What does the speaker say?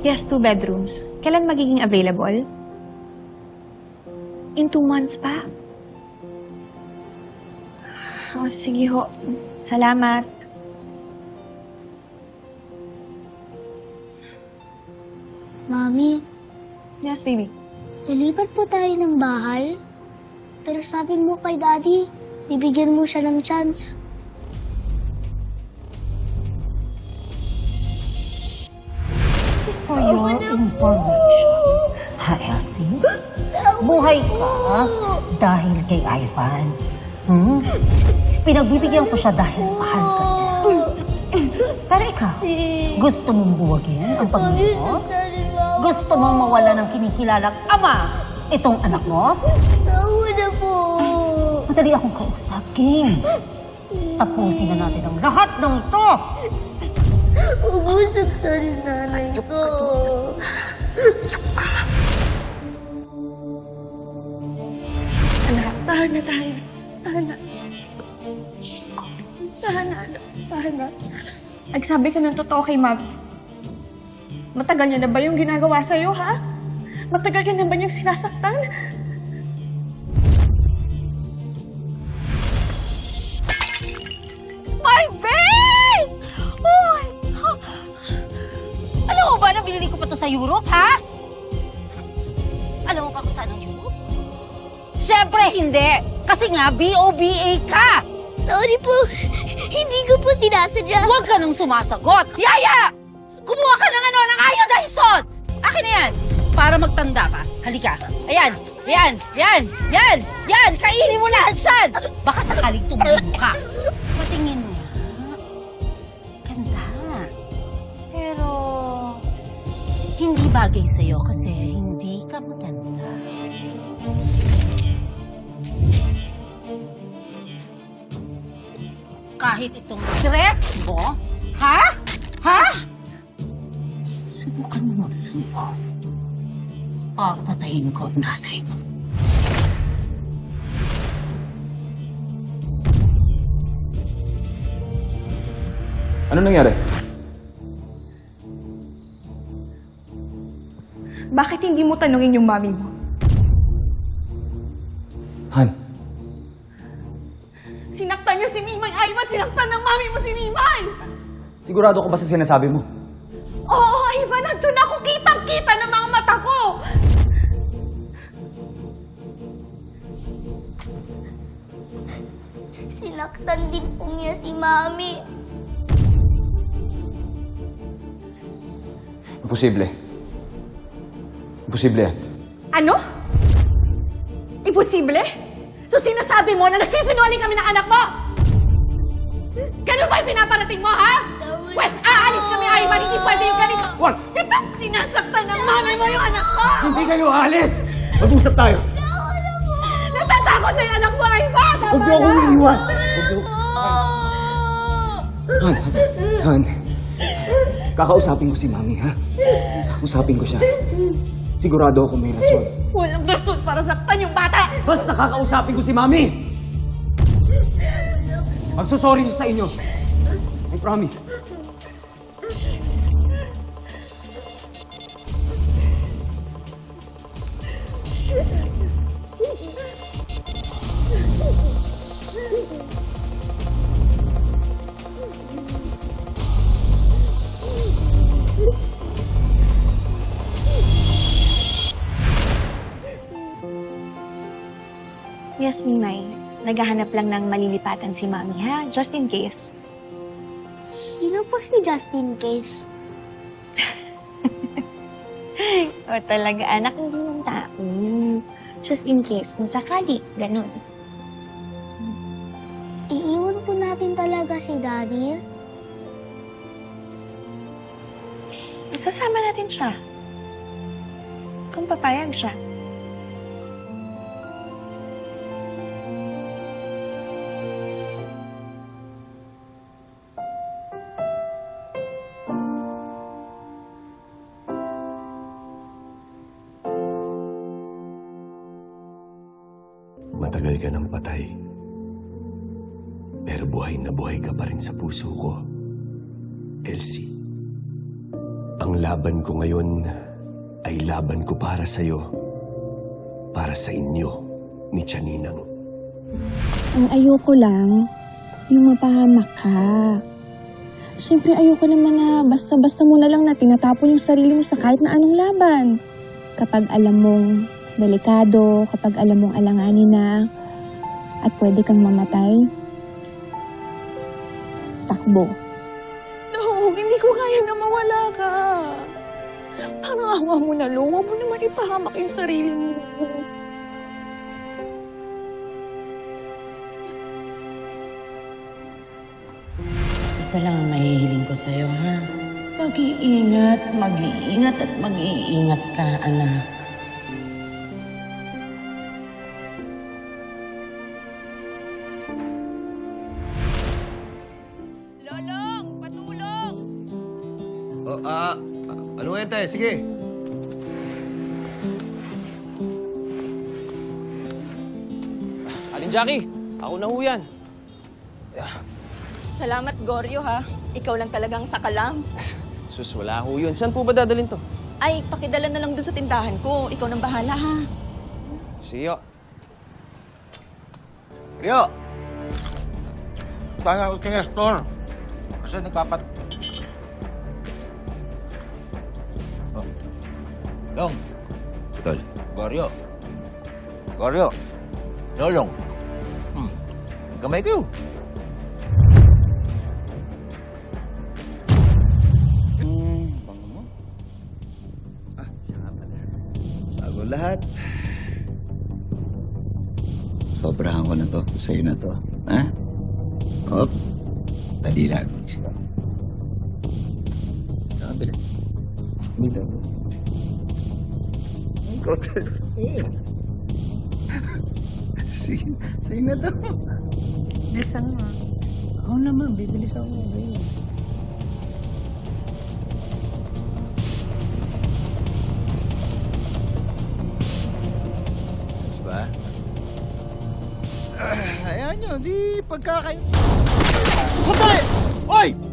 Yes, two bedrooms. Kailan magiging available? In two months pa? Oh, sige ho. Salamat. Mami, Yes, baby. lilipat po tayo ng bahay. Pero sabi mo kay Daddy, bibigyan mo siya ng chance. For your information, ha, Elsie? Buhay ka dahil kay Ivan. Hmm? Pinagbibigyan ko siya dahil mahal ka niya. Pero ikaw, gusto mong buwagin ang pamilya mo? Gusto mong mawala ng kinikilalang ama itong anak mo? Tawa na po. Madali akong kausap, King. Tapusin na natin ang lahat ng ito. Ubusog na rin nanay ko. Anak, tahan na tayo. Tahan na. Tahan na, anak. Tahan na. Nagsabi ka ng totoo kay ma'am. Matagal niya na ba yung ginagawa sa'yo, ha? Matagal ka na ba niyang sinasaktan? Sa Europe, ha? Alam mo ba kung saan ang Europe? Siyempre hindi! Kasi nga, B-O-B-A ka! Sorry po. Hindi ko po sinasadya. Huwag ka nang sumasagot! Yaya! Kumuha ka ng ano, ng iodized Akin na yan! Para magtanda ka. Halika. Ayan! Ayan! Yan! Yan! Yan! Kainin mo lahat yan! Baka sakaling tumulong ka. Patingin Hindi bagay sa'yo kasi hindi ka maganda. Kahit itong dress mo, ha? Ha? Subukan mo magsubo. Papatayin ko ang nanay mo. Ano nangyari? Bakit hindi mo tanungin yung mami mo? Han, Sinaktan niya si Mimay Ivan! Sinaktan ng mami mo si Mimay! sigurado ka ba sa sinasabi mo? Oo, Ivan! Nandun ako! Kitang-kita ng mga mata ko! Sinaktan din po niya si Mami. Imposible. Imposible yan. Ano? Imposible? So sinasabi mo na nagsisinungaling kami ng anak mo? Ganun ba yung pinaparating mo, ha? Pwes, aalis kami, Ivan! Hindi pwede yung ganito! Wag! Itong sinasaktan ng mami mo yung anak ko! Hindi kayo aalis! Mag-usap tayo! Natatakot na yung anak mo, Ivan! Huwag niyo akong iiwan! Huwag niyo... Han, Han. Kakausapin ko si Mami, ha? Usapin ko siya. Sigurado ako may rason. Walang rason para saktan yung bata! Basta kakausapin ko si Mami! Magsusorry siya sa inyo. I promise. Yes, Mimay. Naghahanap lang ng malilipatan si Mami, ha? Just in case. Sino po si Justin Case? O talaga, anak hindi ng tao. Just in case, kung sakali, ganun. Iiwan po natin talaga si Daddy. Sasama natin siya. Kung papayag siya. Matagal ka ng patay. Pero buhay na buhay ka pa rin sa puso ko. Elsie, ang laban ko ngayon ay laban ko para sa'yo. Para sa inyo ni Chaninang. Ang ayoko lang, yung mapahamak ka. Siyempre, ayoko naman na basta-basta mo na lang na tinatapon yung sarili mo sa kahit na anong laban. Kapag alam mong delikado, kapag alam mong alanganin na, at pwede kang mamatay, takbo. No, hindi ko kaya na mawala ka. Parang awa mo na, Lo. Huwag mo naman ipahamak yung sarili mo. Isa lang ang mahihiling ko sa'yo, ha? Mag-iingat, mag-iingat at mag-iingat ka, anak. Te? Sige. Alin Jackie, ako na ho yan. Salamat, Goryo, ha? Ikaw lang talagang sakalam. Sus, wala ho yun. Saan po ba dadalhin to? Ay, pakidala na lang doon sa tindahan ko. Ikaw nang bahala, ha? Siyo. Rio! Sana ako sa store. Kasi nagpapat... Long. Tol. Goryo. Goryo. Lolong. Hmm. Gamay kayo. Hmm, bango mo. Ah, siya nga pala. Bago lahat. Sobrahan ko na to. Sa'yo na to. Ha? Hop. Dali lang. Sa kabila. Dito. Ikaw talaga. Sige. Sa'yo na to. Bilisan mo. Ako naman. Bibilis ako. Babe. Diba? Ah, ayan nyo, di pagkakayo... Sandali! Hoy!